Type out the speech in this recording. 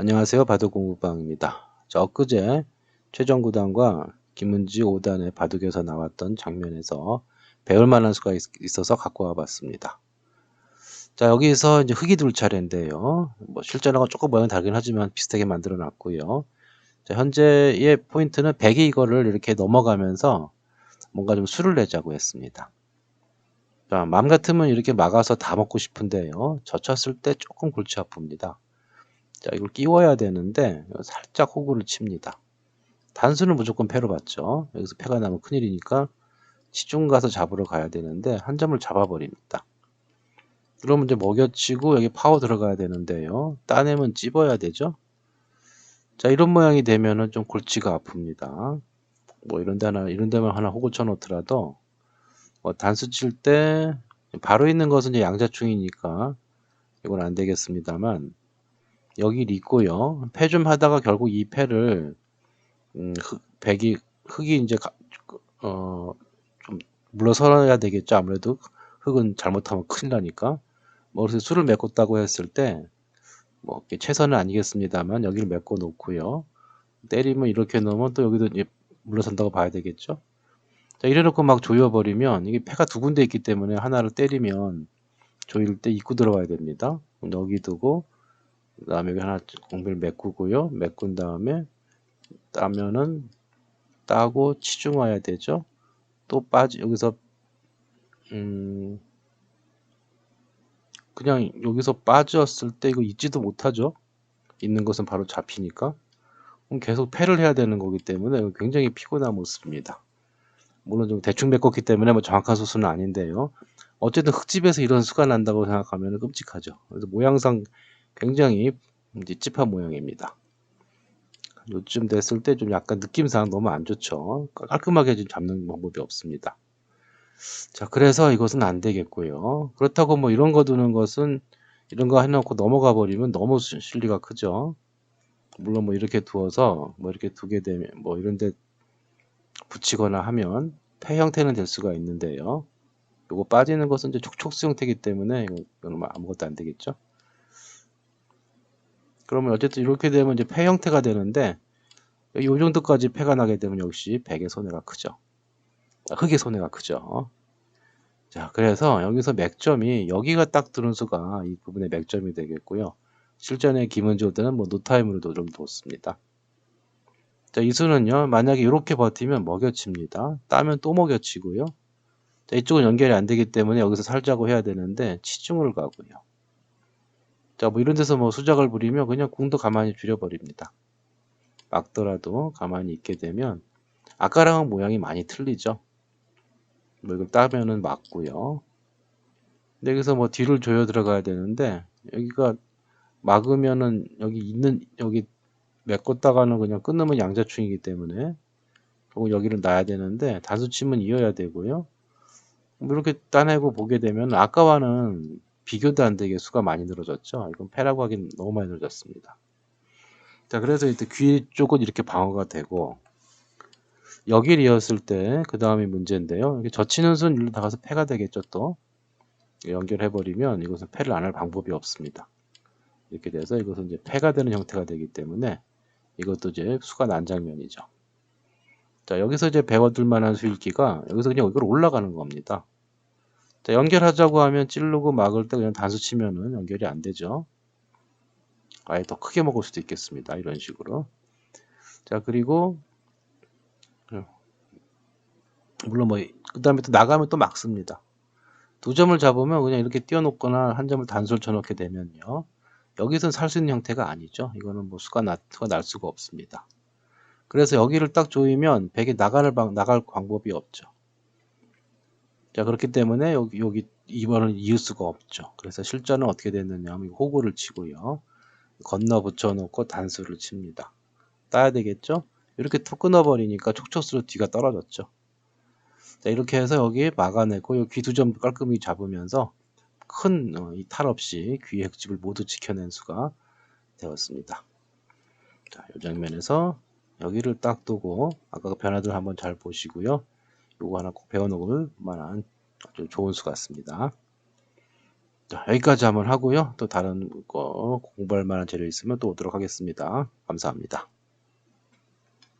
안녕하세요. 바둑공부방입니다. 자, 엊그제 최정구단과 김은지 5단의 바둑에서 나왔던 장면에서 배울 만한 수가 있, 어서 갖고 와봤습니다. 자, 여기서 이제 흙이 둘 차례인데요. 뭐 실전하고 조금 모양이 다르긴 하지만 비슷하게 만들어 놨고요. 자, 현재의 포인트는 백이 이거를 이렇게 넘어가면서 뭔가 좀 수를 내자고 했습니다. 자, 마음 같으면 이렇게 막아서 다 먹고 싶은데요. 젖혔을 때 조금 골치 아픕니다. 자, 이걸 끼워야 되는데 살짝 호구를 칩니다. 단수는 무조건 패로 받죠. 여기서 패가 나면 큰일이니까 치중 가서 잡으러 가야 되는데 한 점을 잡아버립니다. 그러면 이제 먹여치고 여기 파워 들어가야 되는데요. 따내면 찝어야 되죠. 자 이런 모양이 되면은 좀 골치가 아픕니다. 뭐 이런 데 하나 이런 데만 하나 호구 쳐놓더라도 뭐 단수 칠 때 바로 있는 것은 이제 양자충이니까 이건 안 되겠습니다만 여기 있고요. 패 좀 하다가 결국 이 패를 음, 흑, 백이 흑이 이제 어, 좀 물러서야 되겠죠. 아무래도 흑은 잘못하면 큰일 나니까. 뭐 그래서 술을 메꿨다고 했을 때 뭐 최선은 아니겠습니다만 여기를 메꿔 놓고요. 때리면 이렇게 넣으면 또 여기도 이제 물러선다고 봐야 되겠죠. 자, 이래 놓고 막 조여 버리면 이게 패가 두 군데 있기 때문에 하나를 때리면 조일 때 입구 들어가야 됩니다. 여기 두고 그 다음에 여기 하나 공비를 메꾸고요. 메꾼 다음에 따면은 따고 치중 와야 되죠. 또 빠지 여기서 음 그냥 여기서 빠졌을 때 이거 잊지도 못하죠. 있는 것은 바로 잡히니까. 그럼 계속 패를 해야 되는 거기 때문에 굉장히 피곤한 모습입니다. 물론 좀 대충 메꿨기 때문에 뭐 정확한 수수는 아닌데요. 어쨌든 흙집에서 이런 수가 난다고 생각하면 끔찍하죠. 그래서 모양상 굉장히 이제 찝한 모양입니다. 요쯤 됐을 때 좀 약간 느낌상 너무 안 좋죠. 깔끔하게 좀 잡는 방법이 없습니다. 자, 그래서 이것은 안 되겠고요. 그렇다고 뭐 이런 거 두는 것은 이런 거 해놓고 넘어가 버리면 너무 실리가 크죠. 물론 뭐 이렇게 두어서 뭐 이렇게 두게 되면 뭐 이런데 붙이거나 하면 폐 형태는 될 수가 있는데요. 요거 빠지는 것은 이제 촉촉수 형태이기 때문에 이건 뭐 아무것도 안 되겠죠. 그러면 어쨌든 이렇게 되면 이제 폐 형태가 되는데 이 정도까지 폐가 나게 되면 역시 백의 손해가 크죠. 아, 흑의 손해가 크죠. 자, 그래서 여기서 맥점이 여기가 딱 들은 수가 이 부분의 맥점이 되겠고요. 실전에 김은조드는 뭐 노타임으로도 좀 뒀습니다. 자, 이 수는요, 만약에 이렇게 버티면 먹여칩니다. 따면 또 먹여치고요. 자, 이쪽은 연결이 안 되기 때문에 여기서 살자고 해야 되는데 치중을 가고요. 자, 뭐 이런 데서 뭐 수작을 부리면 그냥 궁도 가만히 줄여버립니다. 막더라도 가만히 있게 되면 아까랑은 모양이 많이 틀리죠. 뭐 이걸 따면은 맞고요. 근데 여기서 뭐 뒤를 조여 들어가야 되는데 여기가 막으면은 여기 있는 여기 메꿨다가는 그냥 끊으면 양자충이기 때문에 결국 여기를 놔야 되는데 단수침은 이어야 되고요. 뭐 이렇게 따내고 보게 되면 아까와는 비교도 안 되게 수가 많이 늘어졌죠. 이건 패라고 하긴 너무 많이 늘어졌습니다. 자, 그래서 이때 귀 쪽은 이렇게 방어가 되고 여기를 이었을 때 그 다음이 문제인데요. 이렇게 젖히는 순 일로 나가서 패가 되겠죠 또 연결해버리면 이것은 패를 안 할 방법이 없습니다. 이렇게 돼서 이것은 이제 패가 되는 형태가 되기 때문에 이것도 이제 수가 난 장면이죠. 자 여기서 이제 배워둘 만한 수일기가 여기서 그냥 이걸 올라가는 겁니다. 자, 연결하자고 하면 찌르고 막을 때 그냥 단수 치면은 연결이 안 되죠. 아예 더 크게 먹을 수도 있겠습니다. 이런 식으로. 자, 그리고 물론 뭐 그 다음에 또 나가면 또 막습니다. 두 점을 잡으면 그냥 이렇게 띄워놓거나 한 점을 단수를 쳐놓게 되면요. 여기서는 살 수 있는 형태가 아니죠. 이거는 뭐 수가, 나, 수가 날 수가 없습니다. 그래서 여기를 딱 조이면 백이 나갈, 방, 나갈 방법이 없죠. 자 그렇기 때문에 여기 여기 2번은 이을 수가 없죠. 그래서 실전은 어떻게 됐느냐 하면 호구를 치고요. 건너 붙여 놓고 단수를 칩니다. 따야 되겠죠? 이렇게 툭 끊어버리니까 촉촉수로 뒤가 떨어졌죠. 자 이렇게 해서 여기 막아내고 여기 귀 두 점 깔끔히 잡으면서 큰 이탈 어, 없이 귀의 흙집을 모두 지켜낸 수가 되었습니다. 자, 이 장면에서 여기를 딱 두고 아까 그 변화들 한번 잘 보시고요. 요거 하나 꼭 배워놓을 만한 아주 좋은 수 같습니다. 자, 여기까지 한번 하고요. 또 다른 거 공부할 만한 재료 있으면 또 오도록 하겠습니다. 감사합니다.